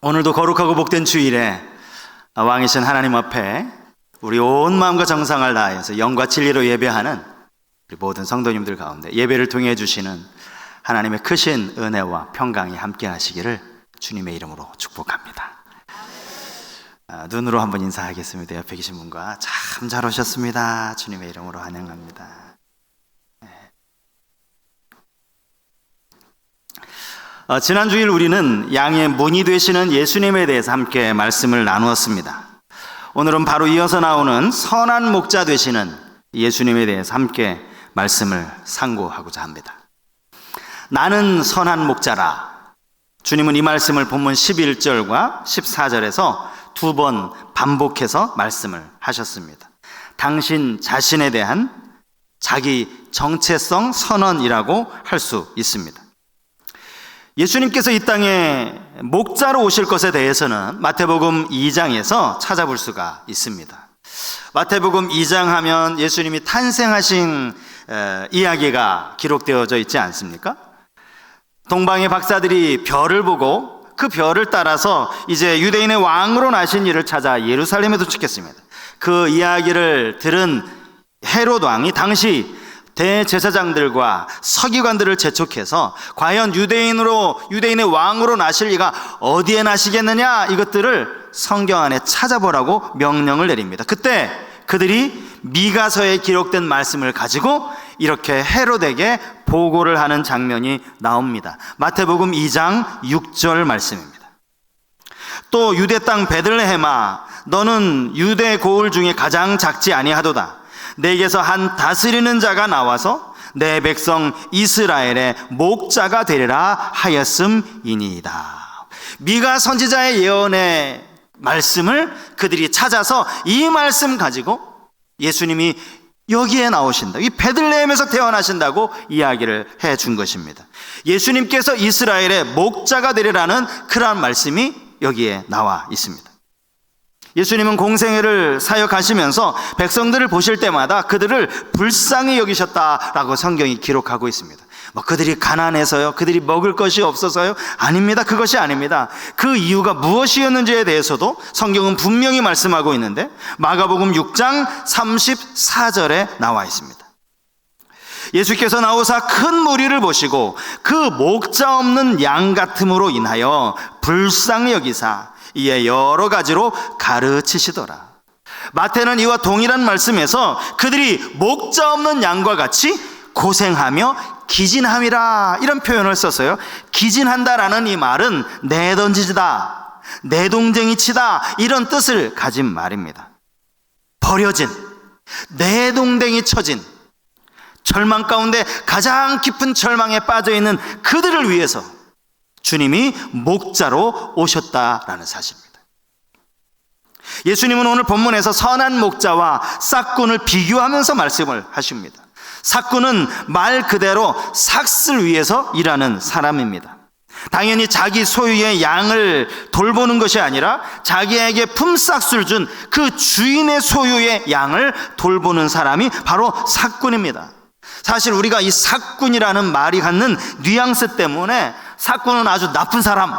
오늘도 거룩하고 복된 주일에 왕이신 하나님 앞에 우리 온 마음과 정성을 다해서 영과 진리로 예배하는 우리 모든 성도님들 가운데 예배를 통해 주시는 하나님의 크신 은혜와 평강이 함께 하시기를 주님의 이름으로 축복합니다. 아, 눈으로 한번 인사하겠습니다. 옆에 계신 분과 참 잘 오셨습니다. 주님의 이름으로 환영합니다. 지난 주일 우리는 양의 문이 되시는 예수님에 대해서 함께 말씀을 나누었습니다. 오늘은 바로 이어서 나오는 선한 목자 되시는 예수님에 대해서 함께 말씀을 상고하고자 합니다. 나는 선한 목자라. 주님은 이 말씀을 본문 11절과 14절에서 두 번 반복해서 말씀을 하셨습니다. 당신 자신에 대한 자기 정체성 선언이라고 할 수 있습니다. 예수님께서 이 땅에 목자로 오실 것에 대해서는 마태복음 2장에서 찾아볼 수가 있습니다. 마태복음 2장 하면 예수님이 탄생하신 이야기가 기록되어져 있지 않습니까? 동방의 박사들이 별을 보고 그 별을 따라서 이제 유대인의 왕으로 나신 이를 찾아 예루살렘에 도착했습니다. 그 이야기를 들은 헤롯 왕이 당시 대제사장들과 서기관들을 재촉해서 과연 유대인으로 유대인의 왕으로 나실 이가 어디에 나시겠느냐 이것들을 성경 안에 찾아보라고 명령을 내립니다. 그때 그들이 미가서에 기록된 말씀을 가지고 이렇게 헤롯에게 보고를 하는 장면이 나옵니다. 마태복음 2장 6절 말씀입니다. 또 유대 땅 베들레헴아 너는 유대 고을 중에 가장 작지 아니하도다. 내게서 한 다스리는 자가 나와서 내 백성 이스라엘의 목자가 되리라 하였음이니이다. 미가 선지자의 예언의 말씀을 그들이 찾아서 이 말씀 가지고 예수님이 여기에 나오신다. 이 베들레헴에서 태어나신다고 이야기를 해 준 것입니다. 예수님께서 이스라엘의 목자가 되리라는 그러한 말씀이 여기에 나와 있습니다. 예수님은 공생애를 사역하시면서 백성들을 보실 때마다 그들을 불쌍히 여기셨다라고 성경이 기록하고 있습니다. 뭐 그들이 가난해서요, 그들이 먹을 것이 없어서요, 아닙니다. 그것이 아닙니다. 그 이유가 무엇이었는지에 대해서도 성경은 분명히 말씀하고 있는데 마가복음 6장 34절에 나와 있습니다. 예수께서 나오사 큰 무리를 보시고 그 목자 없는 양 같음으로 인하여 불쌍히 여기사 이에 여러 가지로 가르치시더라. 마태는 이와 동일한 말씀에서 그들이 목자 없는 양과 같이 고생하며 기진함이라 이런 표현을 썼어요. 기진한다라는 이 말은 내던지다, 내동쟁이 치다 이런 뜻을 가진 말입니다. 버려진, 내동댕이 쳐진, 절망 가운데 가장 깊은 절망에 빠져 있는 그들을 위해서 주님이 목자로 오셨다라는 사실입니다. 예수님은 오늘 본문에서 선한 목자와 싹꾼을 비교하면서 말씀을 하십니다. 삭꾼은 말 그대로 삭슬 위해서 일하는 사람입니다. 당연히 자기 소유의 양을 돌보는 것이 아니라 자기에게 품삯을 준 그 주인의 소유의 양을 돌보는 사람이 바로 삭꾼입니다. 사실 우리가 이 삭꾼이라는 말이 갖는 뉘앙스 때문에 삭꾼은 아주 나쁜 사람,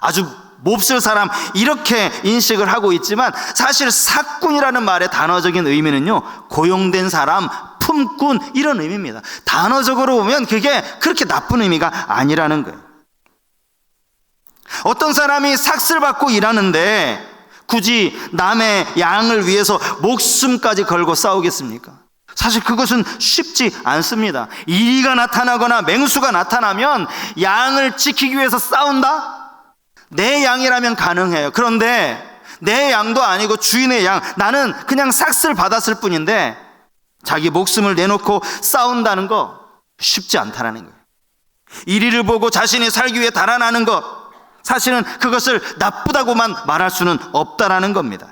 아주 몹쓸 사람 이렇게 인식을 하고 있지만 사실 삭꾼이라는 말의 단어적인 의미는요 고용된 사람, 품꾼 이런 의미입니다. 단어적으로 보면 그게 그렇게 나쁜 의미가 아니라는 거예요. 어떤 사람이 삭슬 받고 일하는데 굳이 남의 양을 위해서 목숨까지 걸고 싸우겠습니까? 사실 그것은 쉽지 않습니다. 이리가 나타나거나 맹수가 나타나면 양을 지키기 위해서 싸운다? 내 양이라면 가능해요. 그런데 내 양도 아니고 주인의 양, 나는 그냥 삭슬 받았을 뿐인데 자기 목숨을 내놓고 싸운다는 거 쉽지 않다라는 거예요. 이리를 보고 자신이 살기 위해 달아나는 것, 사실은 그것을 나쁘다고만 말할 수는 없다라는 겁니다.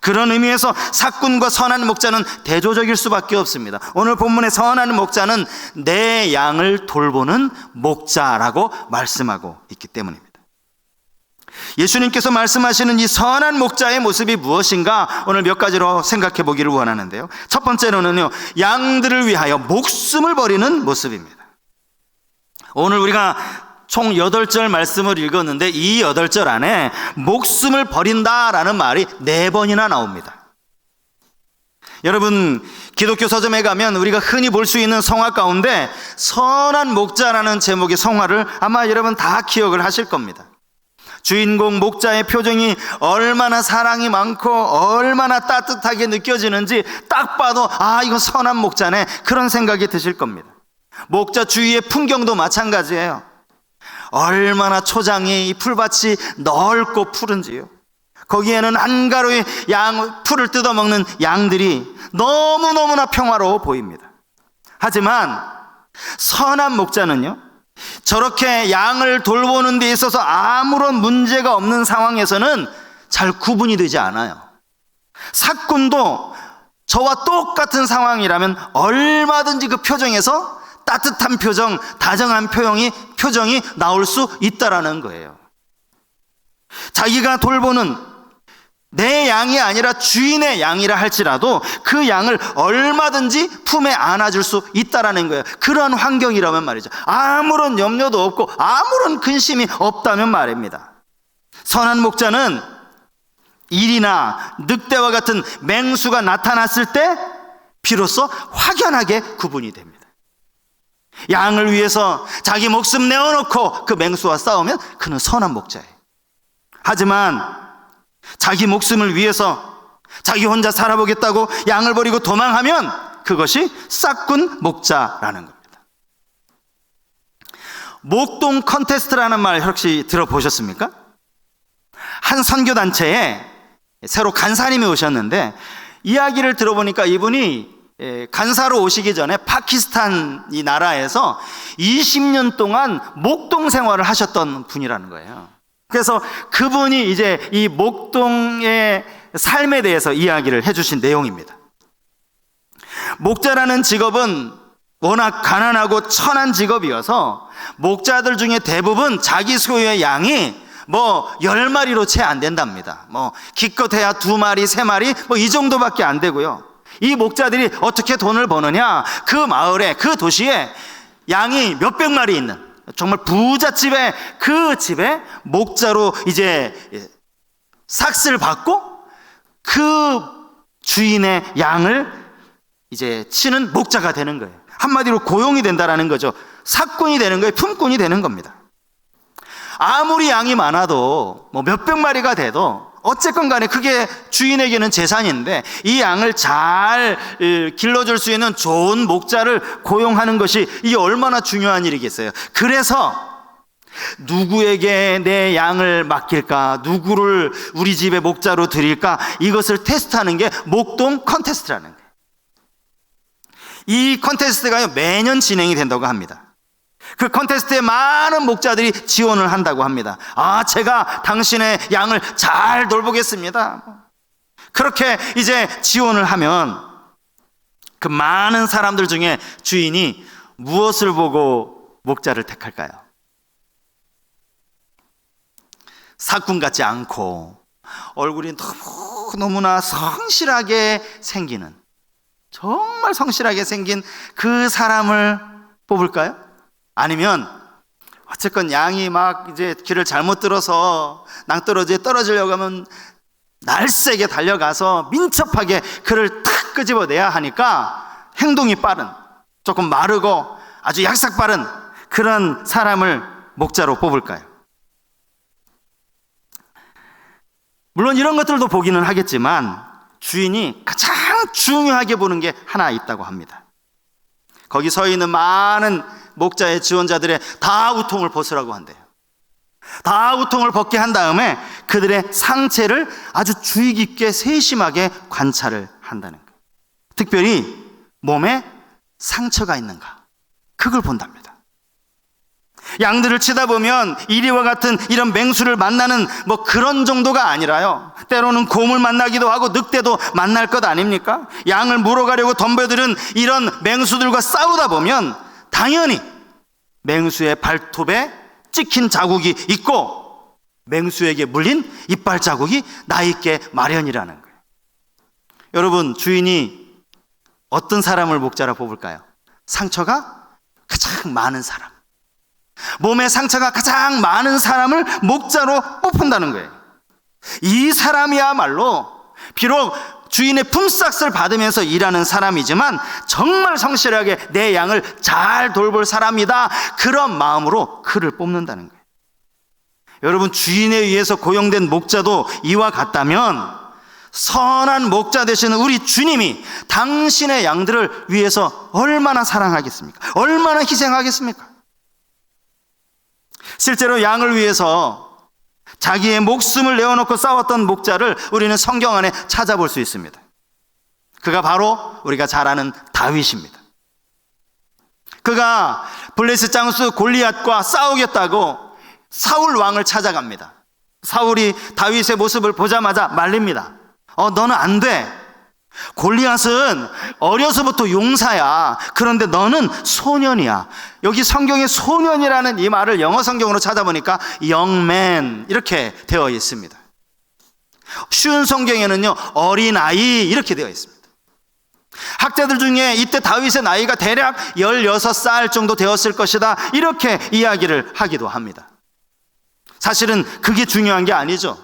그런 의미에서 사꾼과 선한 목자는 대조적일 수밖에 없습니다. 오늘 본문의 선한 목자는 내 양을 돌보는 목자라고 말씀하고 있기 때문입니다. 예수님께서 말씀하시는 이 선한 목자의 모습이 무엇인가 오늘 몇 가지로 생각해 보기를 원하는데요. 첫 번째로는요, 양들을 위하여 목숨을 버리는 모습입니다. 오늘 우리가 총 8절 말씀을 읽었는데 이 8절 안에 목숨을 버린다라는 말이 4번이나 나옵니다. 여러분, 기독교 서점에 가면 우리가 흔히 볼 수 있는 성화 가운데 선한 목자라는 제목의 성화를 아마 여러분 다 기억을 하실 겁니다. 주인공 목자의 표정이 얼마나 사랑이 많고 얼마나 따뜻하게 느껴지는지 딱 봐도 아, 이거 선한 목자네. 그런 생각이 드실 겁니다. 목자 주위의 풍경도 마찬가지예요. 얼마나 초장이 이 풀밭이 넓고 푸른지요. 거기에는 한가로이 양, 풀을 뜯어먹는 양들이 너무너무나 평화로워 보입니다. 하지만 선한 목자는요, 저렇게 양을 돌보는 데 있어서 아무런 문제가 없는 상황에서는 잘 구분이 되지 않아요. 사꾼도 저와 똑같은 상황이라면 얼마든지 그 표정에서 따뜻한 표정, 다정한 표정이, 표정이 나올 수 있다라는 거예요. 자기가 돌보는 내 양이 아니라 주인의 양이라 할지라도 그 양을 얼마든지 품에 안아줄 수 있다라는 거예요. 그런 환경이라면 말이죠. 아무런 염려도 없고 아무런 근심이 없다면 말입니다. 선한 목자는 일이나 늑대와 같은 맹수가 나타났을 때 비로소 확연하게 구분이 됩니다. 양을 위해서 자기 목숨 내어놓고 그 맹수와 싸우면 그는 선한 목자예요. 하지만 자기 목숨을 위해서 자기 혼자 살아보겠다고 양을 버리고 도망하면 그것이 싹군 목자라는 겁니다. 목동 컨테스트라는 말 혹시 들어보셨습니까? 한 선교단체에 새로 간사님이 오셨는데 이야기를 들어보니까 이분이 예, 간사로 오시기 전에 파키스탄 이 나라에서 20년 동안 목동 생활을 하셨던 분이라는 거예요. 그래서 그분이 이제 이 목동의 삶에 대해서 이야기를 해주신 내용입니다. 목자라는 직업은 워낙 가난하고 천한 직업이어서 목자들 중에 대부분 자기 소유의 양이 뭐 열마리로 채 안 된답니다. 뭐 기껏해야 두 마리, 세 마리 뭐 이 정도밖에 안 되고요. 이 목자들이 어떻게 돈을 버느냐? 그 마을에 그 도시에 양이 몇백 마리 있는 정말 부잣집에 그 집에 목자로 이제 삭스를 받고 그 주인의 양을 이제 치는 목자가 되는 거예요. 한마디로 고용이 된다라는 거죠. 사꾼이 되는 거예요. 품꾼이 되는 겁니다. 아무리 양이 많아도 뭐 몇백 마리가 돼도 어쨌건 간에 그게 주인에게는 재산인데 이 양을 잘 길러줄 수 있는 좋은 목자를 고용하는 것이 이게 얼마나 중요한 일이겠어요. 그래서 누구에게 내 양을 맡길까? 누구를 우리 집에 목자로 드릴까? 이것을 테스트하는 게 목동 컨테스트라는 거예요. 이 컨테스트가 매년 진행이 된다고 합니다. 그 컨테스트에 많은 목자들이 지원을 한다고 합니다. 아, 제가 당신의 양을 잘 돌보겠습니다. 그렇게 이제 지원을 하면 그 많은 사람들 중에 주인이 무엇을 보고 목자를 택할까요? 사꾼 같지 않고 얼굴이 너무 너무나 성실하게 생기는 정말 성실하게 생긴 그 사람을 뽑을까요? 아니면 어쨌건 양이 막 이제 길을 잘못 들어서 낭떠러지에 떨어지려고 하면 날쌔게 달려가서 민첩하게 그를 탁 끄집어내야 하니까 행동이 빠른 조금 마르고 아주 약삭 빠른 그런 사람을 목자로 뽑을까요? 물론 이런 것들도 보기는 하겠지만 주인이 가장 중요하게 보는 게 하나 있다고 합니다. 거기 서 있는 많은 목자의 지원자들의 다 우통을 벗으라고 한대요. 다 우통을 벗게 한 다음에 그들의 상체를 아주 주의 깊게 세심하게 관찰을 한다는 거예요. 특별히 몸에 상처가 있는가. 그걸 본답니다. 양들을 치다 보면 이리와 같은 이런 맹수를 만나는 뭐 그런 정도가 아니라요. 때로는 곰을 만나기도 하고 늑대도 만날 것 아닙니까? 양을 물어가려고 덤벼드는 이런 맹수들과 싸우다 보면 당연히 맹수의 발톱에 찍힌 자국이 있고 맹수에게 물린 이빨 자국이 나 있게 마련이라는 거예요. 여러분, 주인이 어떤 사람을 목자라 뽑을까요? 상처가 가장 많은 사람. 몸에 상처가 가장 많은 사람을 목자로 뽑힌다는 거예요. 이 사람이야말로 비록 주인의 품삯을 받으면서 일하는 사람이지만 정말 성실하게 내 양을 잘 돌볼 사람이다. 그런 마음으로 그를 뽑는다는 거예요. 여러분 주인에 의해서 고용된 목자도 이와 같다면 선한 목자 되시는 우리 주님이 당신의 양들을 위해서 얼마나 사랑하겠습니까? 얼마나 희생하겠습니까? 실제로 양을 위해서 자기의 목숨을 내어놓고 싸웠던 목자를 우리는 성경 안에 찾아볼 수 있습니다. 그가 바로 우리가 잘 아는 다윗입니다. 그가 블레스 장수 골리앗과 싸우겠다고 사울 왕을 찾아갑니다. 사울이 다윗의 모습을 보자마자 말립니다. 어, 너는 안 돼. 골리앗은 어려서부터 용사야. 그런데 너는 소년이야. 여기 성경에 소년이라는 이 말을 영어 성경으로 찾아보니까 영맨 이렇게 되어 있습니다. 쉬운 성경에는요, 어린아이 이렇게 되어 있습니다. 학자들 중에 이때 다윗의 나이가 대략 16살 정도 되었을 것이다. 이렇게 이야기를 하기도 합니다. 사실은 그게 중요한 게 아니죠.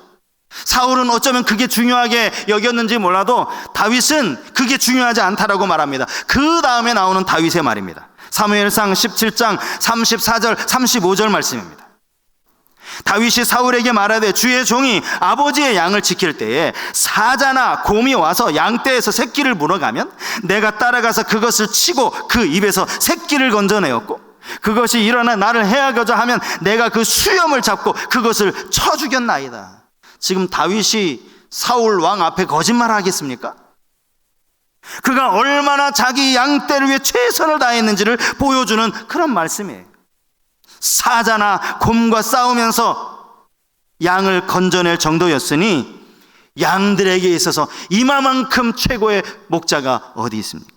사울은 어쩌면 그게 중요하게 여겼는지 몰라도 다윗은 그게 중요하지 않다라고 말합니다. 그 다음에 나오는 다윗의 말입니다. 사무엘상 17장 34절 35절 말씀입니다. 다윗이 사울에게 말하되 주의 종이 아버지의 양을 지킬 때에 사자나 곰이 와서 양떼에서 새끼를 물어가면 내가 따라가서 그것을 치고 그 입에서 새끼를 건져내었고 그것이 일어나 나를 해하고자 하면 내가 그 수염을 잡고 그것을 쳐 죽였나이다. 지금 다윗이 사울 왕 앞에 거짓말 하겠습니까? 그가 얼마나 자기 양떼를 위해 최선을 다했는지를 보여주는 그런 말씀이에요. 사자나 곰과 싸우면서 양을 건져낼 정도였으니 양들에게 있어서 이마만큼 최고의 목자가 어디 있습니까?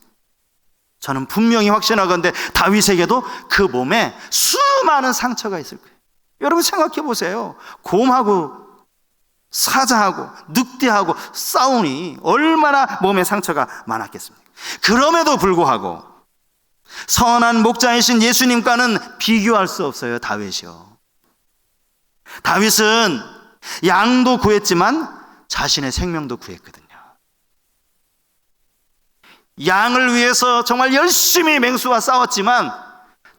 저는 분명히 확신하건대 다윗에게도 그 몸에 수많은 상처가 있을 거예요. 여러분 생각해 보세요. 곰하고 사자하고 늑대하고 싸우니 얼마나 몸에 상처가 많았겠습니까? 그럼에도 불구하고 선한 목자이신 예수님과는 비교할 수 없어요, 다윗이요. 다윗은 양도 구했지만 자신의 생명도 구했거든요. 양을 위해서 정말 열심히 맹수와 싸웠지만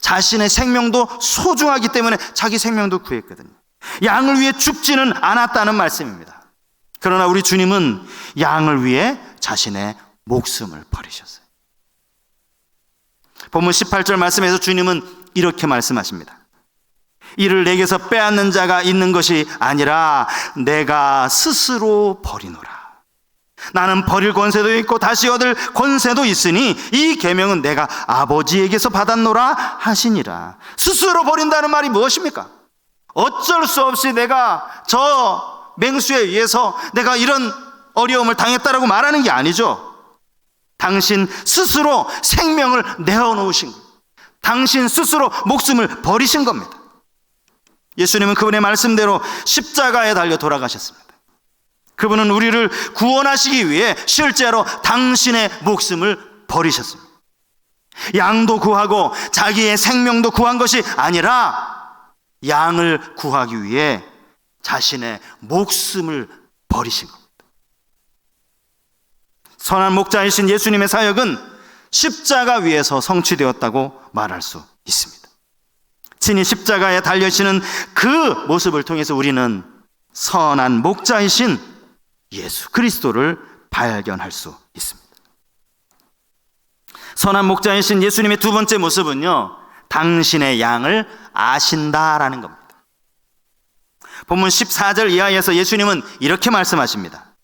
자신의 생명도 소중하기 때문에 자기 생명도 구했거든요. 양을 위해 죽지는 않았다는 말씀입니다. 그러나 우리 주님은 양을 위해 자신의 목숨을 버리셨어요. 본문 18절 말씀에서 주님은 이렇게 말씀하십니다. 이를 내게서 빼앗는 자가 있는 것이 아니라 내가 스스로 버리노라. 나는 버릴 권세도 있고 다시 얻을 권세도 있으니 이 계명은 내가 아버지에게서 받았노라 하시니라. 스스로 버린다는 말이 무엇입니까? 어쩔 수 없이 내가 저 맹수에 의해서 내가 이런 어려움을 당했다라고 말하는 게 아니죠. 당신 스스로 생명을 내어놓으신 것. 당신 스스로 목숨을 버리신 겁니다. 예수님은 그분의 말씀대로 십자가에 달려 돌아가셨습니다. 그분은 우리를 구원하시기 위해 실제로 당신의 목숨을 버리셨습니다. 양도 구하고 자기의 생명도 구한 것이 아니라 양을 구하기 위해 자신의 목숨을 버리신 겁니다. 선한 목자이신 예수님의 사역은 십자가 위에서 성취되었다고 말할 수 있습니다. 친히 십자가에 달려시는 그 모습을 통해서 우리는 선한 목자이신 예수 그리스도를 발견할 수 있습니다. 선한 목자이신 예수님의 두 번째 모습은요, 당신의 양을 아신다라는 겁니다. 본문 14절 이하에서 예수님은 이렇게 말씀하십니다.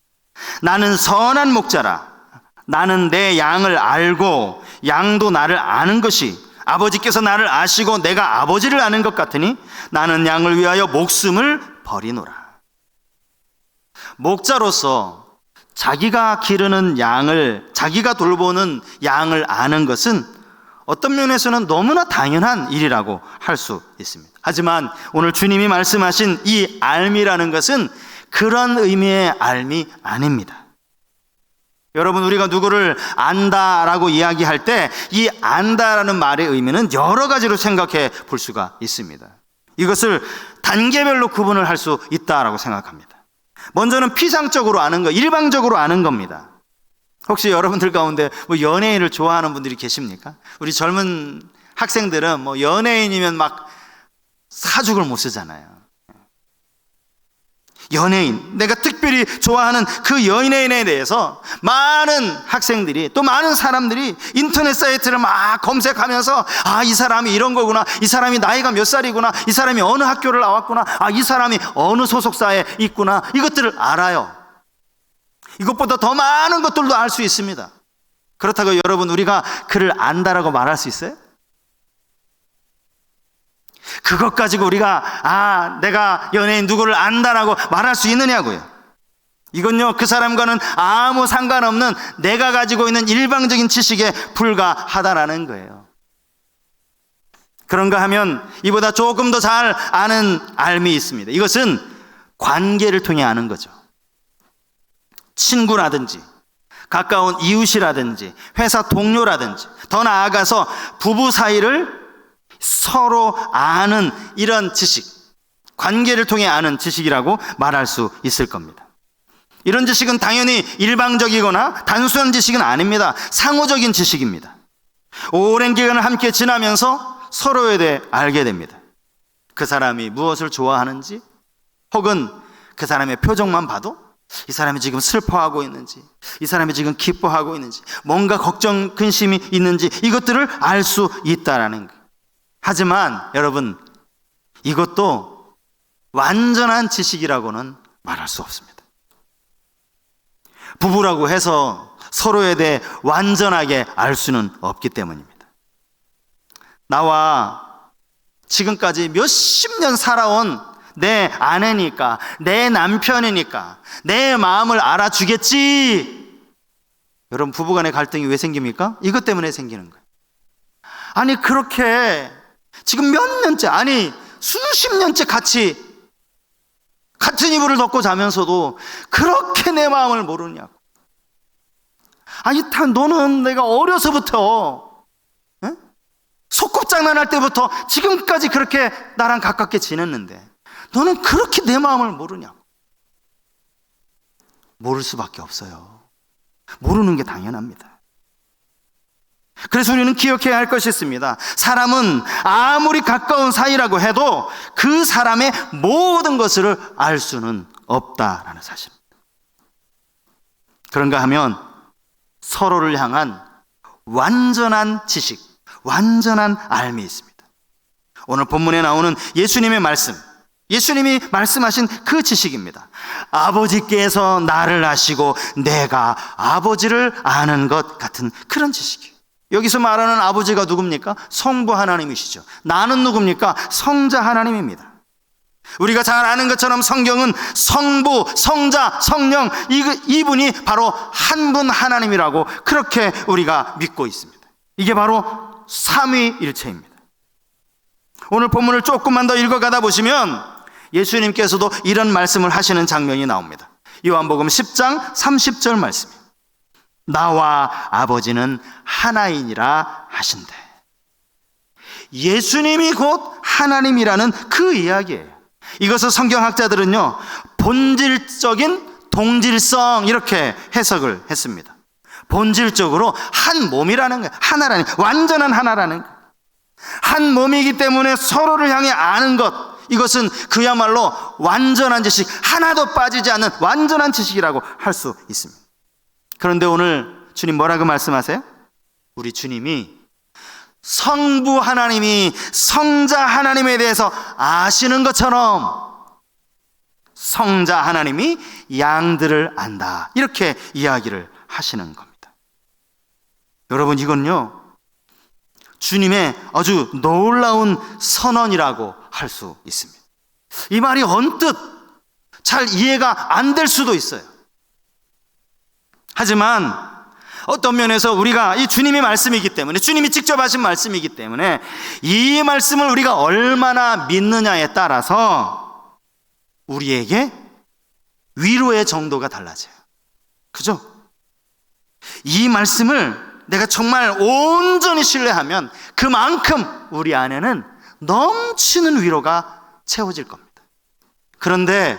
나는 선한 목자라. 나는 내 양을 알고 양도 나를 아는 것이 아버지께서 나를 아시고 내가 아버지를 아는 것 같으니 나는 양을 위하여 목숨을 버리노라. 목자로서 자기가 기르는 양을, 자기가 돌보는 양을 아는 것은 어떤 면에서는 너무나 당연한 일이라고 할 수 있습니다. 하지만 오늘 주님이 말씀하신 이 알미라는 것은 그런 의미의 알미 아닙니다. 여러분 우리가 누구를 안다라고 이야기할 때 이 안다라는 말의 의미는 여러 가지로 생각해 볼 수가 있습니다. 이것을 단계별로 구분을 할 수 있다라고 생각합니다. 먼저는 피상적으로 아는 거, 일방적으로 아는 겁니다. 혹시 여러분들 가운데 뭐 연예인을 좋아하는 분들이 계십니까? 우리 젊은 학생들은 뭐 연예인이면 막 사죽을 못 쓰잖아요. 연예인, 내가 특별히 좋아하는 그 연예인에 대해서 많은 학생들이 또 많은 사람들이 인터넷 사이트를 막 검색하면서 아, 이 사람이 이런 거구나. 이 사람이 나이가 몇 살이구나. 이 사람이 어느 학교를 나왔구나. 아, 이 사람이 어느 소속사에 있구나. 이것들을 알아요. 이것보다 더 많은 것들도 알 수 있습니다. 그렇다고 여러분, 우리가 그를 안다라고 말할 수 있어요? 그것 가지고 우리가 아 내가 연예인 누구를 안다라고 말할 수 있느냐고요. 이건요 그 사람과는 아무 상관없는 내가 가지고 있는 일방적인 지식에 불과하다라는 거예요. 그런가 하면 이보다 조금 더 잘 아는 알미 있습니다. 이것은 관계를 통해 아는 거죠. 친구라든지 가까운 이웃이라든지 회사 동료라든지 더 나아가서 부부 사이를 서로 아는 이런 지식, 관계를 통해 아는 지식이라고 말할 수 있을 겁니다. 이런 지식은 당연히 일방적이거나 단순한 지식은 아닙니다. 상호적인 지식입니다. 오랜 기간을 함께 지나면서 서로에 대해 알게 됩니다. 그 사람이 무엇을 좋아하는지, 혹은 그 사람의 표정만 봐도 이 사람이 지금 슬퍼하고 있는지, 이 사람이 지금 기뻐하고 있는지, 뭔가 걱정, 근심이 있는지 이것들을 알 수 있다라는 거예요. 하지만 여러분, 이것도 완전한 지식이라고는 말할 수 없습니다. 부부라고 해서 서로에 대해 완전하게 알 수는 없기 때문입니다. 나와 지금까지 몇십 년 살아온 내 아내니까, 내 남편이니까, 내 마음을 알아주겠지. 여러분, 부부간의 갈등이 왜 생깁니까? 이것 때문에 생기는 거예요. 아니, 그렇게 지금 몇 년째, 아니, 수십 년째 같이 같은 이불을 덮고 자면서도 그렇게 내 마음을 모르냐고. 아니, 다 너는 내가 어려서부터 에? 소꿉장난할 때부터 지금까지 그렇게 나랑 가깝게 지냈는데 너는 그렇게 내 마음을 모르냐고. 모를 수밖에 없어요. 모르는 게 당연합니다. 그래서 우리는 기억해야 할 것이 있습니다. 사람은 아무리 가까운 사이라고 해도 그 사람의 모든 것을 알 수는 없다라는 사실입니다. 그런가 하면 서로를 향한 완전한 지식, 완전한 알미 있습니다. 오늘 본문에 나오는 예수님의 말씀, 예수님이 말씀하신 그 지식입니다. 아버지께서 나를 아시고 내가 아버지를 아는 것 같은 그런 지식이에요. 여기서 말하는 아버지가 누굽니까? 성부 하나님이시죠. 나는 누굽니까? 성자 하나님입니다. 우리가 잘 아는 것처럼 성경은 성부, 성자, 성령, 이분이 바로 한 분 하나님이라고 그렇게 우리가 믿고 있습니다. 이게 바로 삼위일체입니다. 오늘 본문을 조금만 더 읽어가다 보시면 예수님께서도 이런 말씀을 하시는 장면이 나옵니다. 요한복음 10장 30절 말씀입니다. 나와 아버지는 하나이니라 하신대. 예수님이 곧 하나님이라는 그 이야기예요. 이것을 성경학자들은요, 본질적인 동질성 이렇게 해석을 했습니다. 본질적으로 한 몸이라는 거예요. 하나라는 완전한 하나라는 거예요. 한 몸이기 때문에 서로를 향해 아는 것 이것은 그야말로 완전한 지식 하나도 빠지지 않는 완전한 지식이라고 할 수 있습니다. 그런데 오늘 주님 뭐라고 말씀하세요? 우리 주님이 성부 하나님이 성자 하나님에 대해서 아시는 것처럼 성자 하나님이 양들을 안다. 이렇게 이야기를 하시는 겁니다. 여러분, 이건요, 주님의 아주 놀라운 선언이라고 할 수 있습니다. 이 말이 언뜻 잘 이해가 안 될 수도 있어요. 하지만 어떤 면에서 우리가 이 주님의 말씀이기 때문에 주님이 직접 하신 말씀이기 때문에 이 말씀을 우리가 얼마나 믿느냐에 따라서 우리에게 위로의 정도가 달라져요. 그죠? 이 말씀을 내가 정말 온전히 신뢰하면 그만큼 우리 안에는 넘치는 위로가 채워질 겁니다. 그런데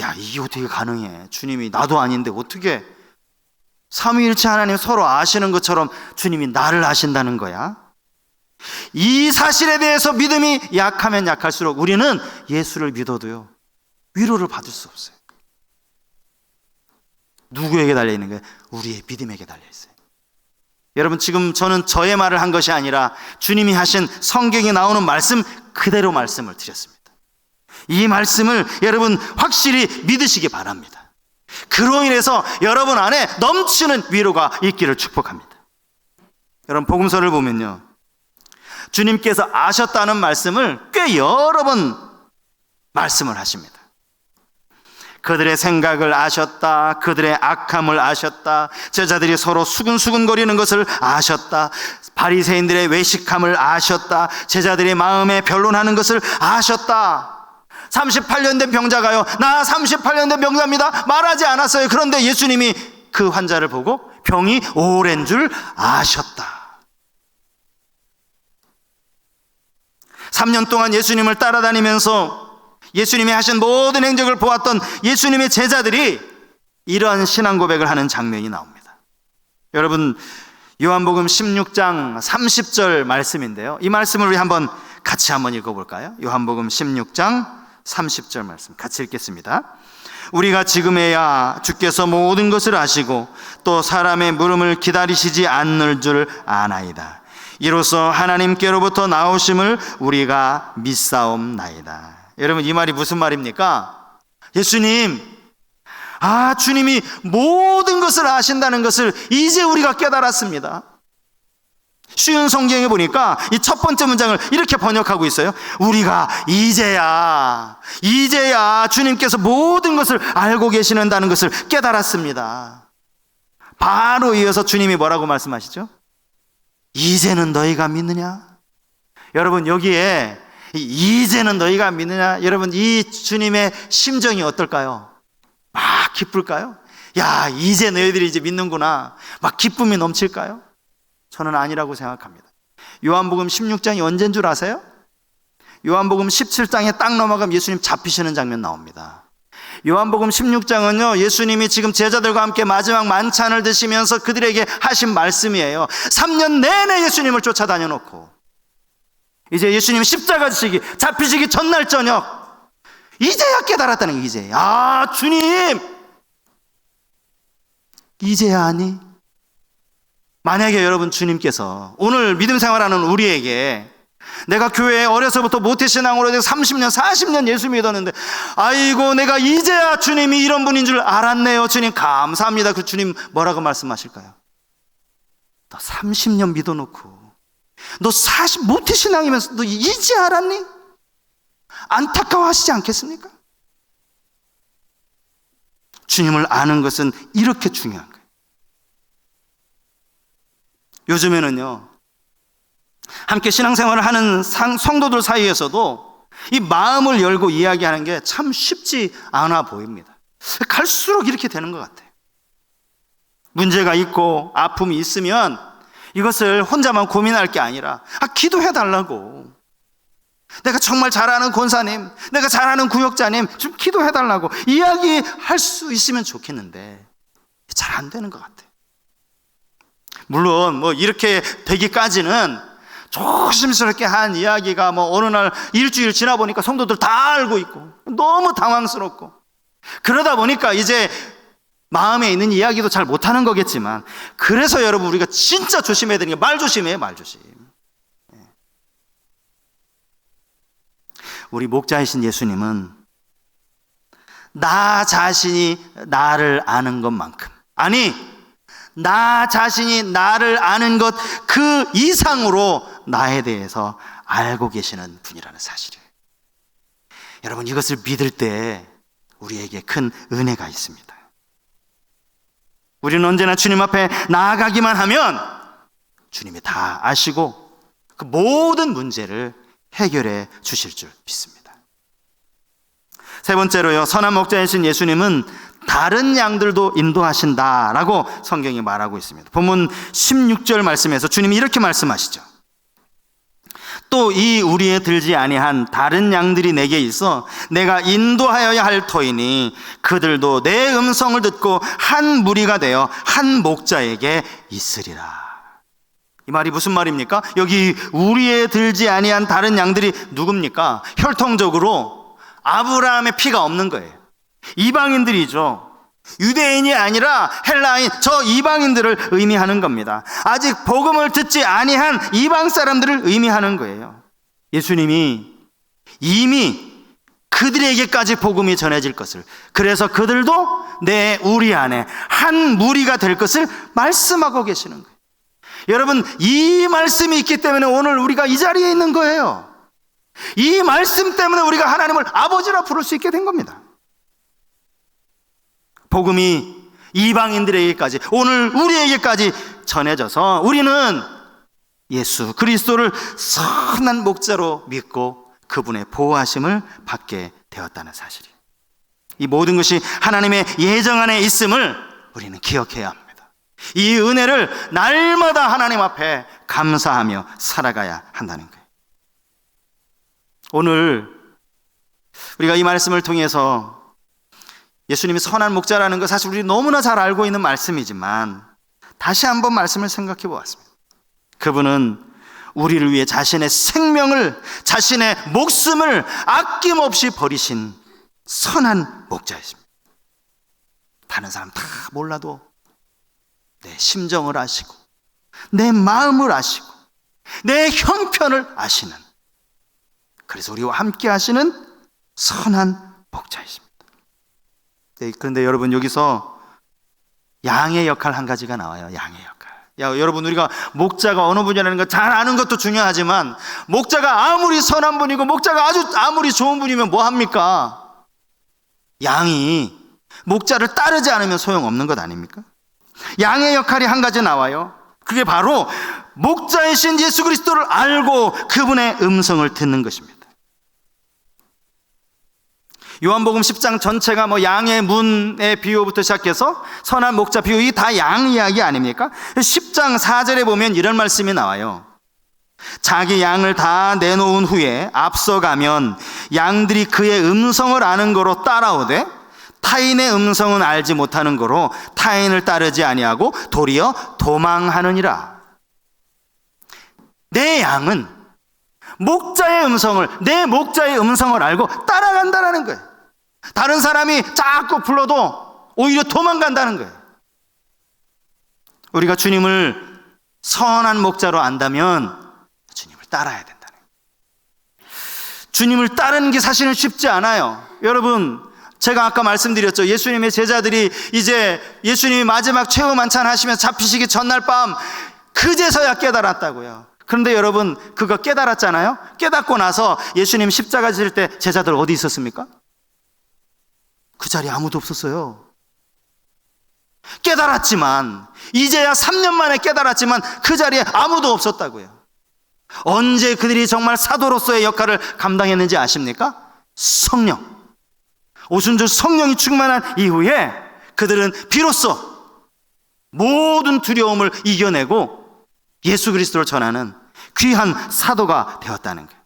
야, 이게 어떻게 가능해? 주님이 나도 아닌데 어떻게 삼위일체 하나님 서로 아시는 것처럼 주님이 나를 아신다는 거야? 이 사실에 대해서 믿음이 약하면 약할수록 우리는 예수를 믿어도요, 위로를 받을 수 없어요. 누구에게 달려 있는 거예요? 우리의 믿음에게 달려 있어요. 여러분, 지금 저는 저의 말을 한 것이 아니라 주님이 하신 성경에 나오는 말씀 그대로 말씀을 드렸습니다. 이 말씀을 여러분 확실히 믿으시기 바랍니다. 그로 인해서 여러분 안에 넘치는 위로가 있기를 축복합니다. 여러분, 복음서를 보면요. 주님께서 아셨다는 말씀을 꽤 여러 번 말씀을 하십니다. 그들의 생각을 아셨다. 그들의 악함을 아셨다. 제자들이 서로 수근수근거리는 것을 아셨다. 바리새인들의 외식함을 아셨다. 제자들의 마음에 변론하는 것을 아셨다. 38년 된 병자가요. 나 38년 된 병자입니다. 말하지 않았어요. 그런데 예수님이 그 환자를 보고 병이 오랜 줄 아셨다. 3년 동안 예수님을 따라다니면서 예수님이 하신 모든 행적을 보았던 예수님의 제자들이 이러한 신앙 고백을 하는 장면이 나옵니다. 여러분, 요한복음 16장 30절 말씀인데요. 이 말씀을 우리 한번 같이 한번 읽어볼까요? 요한복음 16장 30절 말씀 같이 읽겠습니다. 우리가 지금에야 주께서 모든 것을 아시고 또 사람의 물음을 기다리시지 않는 줄 아나이다. 이로써 하나님께로부터 나오심을 우리가 믿사옵나이다. 여러분 이 말이 무슨 말입니까? 예수님, 아 주님이 모든 것을 아신다는 것을 이제 우리가 깨달았습니다. 쉬운 성경에 보니까 이 첫 번째 문장을 이렇게 번역하고 있어요. 우리가 이제야, 이제야 주님께서 모든 것을 알고 계시는다는 것을 깨달았습니다. 바로 이어서 주님이 뭐라고 말씀하시죠? 이제는 너희가 믿느냐? 여러분, 여기에 이제는 너희가 믿느냐? 여러분, 이 주님의 심정이 어떨까요? 막 기쁠까요? 야, 이제 너희들이 이제 믿는구나. 막 기쁨이 넘칠까요? 저는 아니라고 생각합니다. 요한복음 16장이 언제인 줄 아세요? 요한복음 17장에 딱 넘어가면 예수님 잡히시는 장면 나옵니다. 요한복음 16장은요, 예수님이 지금 제자들과 함께 마지막 만찬을 드시면서 그들에게 하신 말씀이에요. 3년 내내 예수님을 쫓아다녀 놓고, 이제 예수님 십자가 지시기, 잡히시기 전날 저녁, 이제야 깨달았다는 게 이제. 아, 주님! 이제야 아니? 만약에 여러분 주님께서 오늘 믿음 생활하는 우리에게 내가 교회에 어려서부터 모태신앙으로 30년, 40년 예수 믿었는데, 아이고, 내가 이제야 주님이 이런 분인 줄 알았네요. 주님, 감사합니다. 그 주님 뭐라고 말씀하실까요? 너 30년 믿어놓고, 너 40, 모태신앙이면서 너 이제 알았니? 안타까워하시지 않겠습니까? 주님을 아는 것은 이렇게 중요한 거예요. 요즘에는요, 함께 신앙생활을 하는 성도들 사이에서도 이 마음을 열고 이야기하는 게 참 쉽지 않아 보입니다. 갈수록 이렇게 되는 것 같아요. 문제가 있고 아픔이 있으면 이것을 혼자만 고민할 게 아니라 아, 기도해 달라고. 내가 정말 잘 아는 권사님, 내가 잘 아는 구역자님 좀 기도해 달라고 이야기할 수 있으면 좋겠는데 잘 안 되는 것 같아요. 물론 뭐 이렇게 되기까지는 조심스럽게 한 이야기가 뭐 어느 날 일주일 지나 보니까 성도들 다 알고 있고 너무 당황스럽고 그러다 보니까 이제 마음에 있는 이야기도 잘 못하는 거겠지만 그래서 여러분 우리가 진짜 조심해야 되는 게 말 조심해요 말 조심 예. 우리 목자이신 예수님은 나 자신이 나를 아는 것만큼 아니 나 자신이 나를 아는 것 그 이상으로 나에 대해서 알고 계시는 분이라는 사실이에요. 여러분 이것을 믿을 때 우리에게 큰 은혜가 있습니다. 우리는 언제나 주님 앞에 나아가기만 하면 주님이 다 아시고 그 모든 문제를 해결해 주실 줄 믿습니다. 세 번째로요, 선한 목자이신 예수님은 다른 양들도 인도하신다라고 성경이 말하고 있습니다. 본문 16절 말씀에서 주님이 이렇게 말씀하시죠. 또 이 우리에 들지 아니한 다른 양들이 내게 있어 내가 인도하여야 할 터이니 그들도 내 음성을 듣고 한 무리가 되어 한 목자에게 있으리라. 이 말이 무슨 말입니까? 여기 우리에 들지 아니한 다른 양들이 누굽니까? 혈통적으로 아브라함의 피가 없는 거예요. 이방인들이죠. 유대인이 아니라 헬라인 저 이방인들을 의미하는 겁니다. 아직 복음을 듣지 아니한 이방 사람들을 의미하는 거예요. 예수님이 이미 그들에게까지 복음이 전해질 것을 그래서 그들도 내 우리 안에 한 무리가 될 것을 말씀하고 계시는 거예요. 여러분 이 말씀이 있기 때문에 오늘 우리가 이 자리에 있는 거예요. 이 말씀 때문에 우리가 하나님을 아버지라 부를 수 있게 된 겁니다. 복음이 이방인들에게까지 오늘 우리에게까지 전해져서 우리는 예수 그리스도를 선한 목자로 믿고 그분의 보호하심을 받게 되었다는 사실이에요. 이 모든 것이 하나님의 예정 안에 있음을 우리는 기억해야 합니다. 이 은혜를 날마다 하나님 앞에 감사하며 살아가야 한다는 거예요. 오늘 우리가 이 말씀을 통해서 예수님이 선한 목자라는 거 사실 우리 너무나 잘 알고 있는 말씀이지만 다시 한번 말씀을 생각해 보았습니다. 그분은 우리를 위해 자신의 생명을, 자신의 목숨을 아낌없이 버리신 선한 목자이십니다. 다른 사람 다 몰라도 내 심정을 아시고, 내 마음을 아시고, 내 형편을 아시는, 그래서 우리와 함께 하시는 선한 목자이십니다. 네, 그런데 여러분 여기서 양의 역할 한 가지가 나와요. 양의 역할. 야, 여러분 우리가 목자가 어느 분이라는 거잘 아는 것도 중요하지만 목자가 아무리 선한 분이고 목자가 아주 아무리 좋은 분이면 뭐 합니까? 양이 목자를 따르지 않으면 소용없는 것 아닙니까? 양의 역할이 한 가지 나와요. 그게 바로 목자이신 예수 그리스도를 알고 그분의 음성을 듣는 것입니다. 요한복음 10장 전체가 뭐 양의 문의 비유부터 시작해서 선한 목자 비유 이 다 양 이야기 아닙니까? 10장 4절에 보면 이런 말씀이 나와요. 자기 양을 다 내놓은 후에 앞서가면 양들이 그의 음성을 아는 거로 따라오되 타인의 음성은 알지 못하는 거로 타인을 따르지 아니하고 도리어 도망하느니라. 내 양은 목자의 음성을 내 목자의 음성을 알고 따라간다라는 거예요. 다른 사람이 자꾸 불러도 오히려 도망간다는 거예요. 우리가 주님을 선한 목자로 안다면 주님을 따라야 된다는 거예요. 주님을 따르는 게 사실은 쉽지 않아요. 여러분, 제가 아까 말씀드렸죠. 예수님의 제자들이 이제 예수님이 마지막 최후 만찬 하시면서 잡히시기 전날 밤 그제서야 깨달았다고요. 그런데 여러분 그거 깨달았잖아요. 깨닫고 나서 예수님 십자가 지실 때 제자들 어디 있었습니까? 그 자리에 아무도 없었어요. 깨달았지만 이제야 3년 만에 깨달았지만 그 자리에 아무도 없었다고요. 언제 그들이 정말 사도로서의 역할을 감당했는지 아십니까? 성령. 오순절 성령이 충만한 이후에 그들은 비로소 모든 두려움을 이겨내고 예수 그리스도를 전하는 귀한 사도가 되었다는 거예요.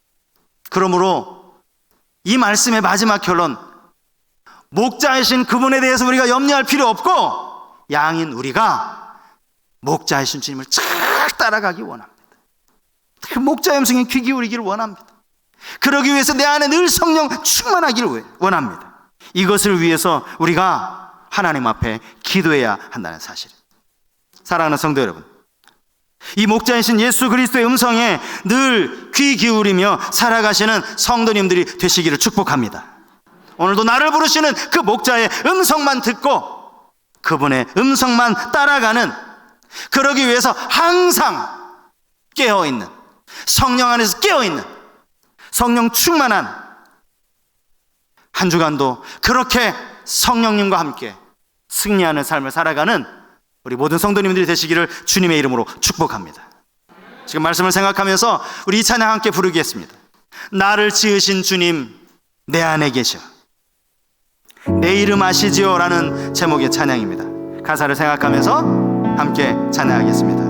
그러므로 이 말씀의 마지막 결론, 목자이신 그분에 대해서 우리가 염려할 필요 없고 양인 우리가 목자이신 주님을 쫙 따라가기 원합니다. 그 목자의 음성에 귀 기울이기를 원합니다. 그러기 위해서 내 안에 늘 성령 충만하기를 원합니다. 이것을 위해서 우리가 하나님 앞에 기도해야 한다는 사실. 사랑하는 성도 여러분. 이 목자이신 예수 그리스도의 음성에 늘 귀 기울이며 살아가시는 성도님들이 되시기를 축복합니다. 오늘도 나를 부르시는 그 목자의 음성만 듣고 그분의 음성만 따라가는 그러기 위해서 항상 깨어 있는 성령 안에서 깨어 있는 성령 충만한 한 주간도 그렇게 성령님과 함께 승리하는 삶을 살아가는 우리 모든 성도님들이 되시기를 주님의 이름으로 축복합니다. 지금 말씀을 생각하면서 우리 이 찬양 함께 부르겠습니다. 나를 지으신 주님 내 안에 계셔. 내 이름 아시지요? 라는 제목의 찬양입니다. 가사를 생각하면서 함께 찬양하겠습니다.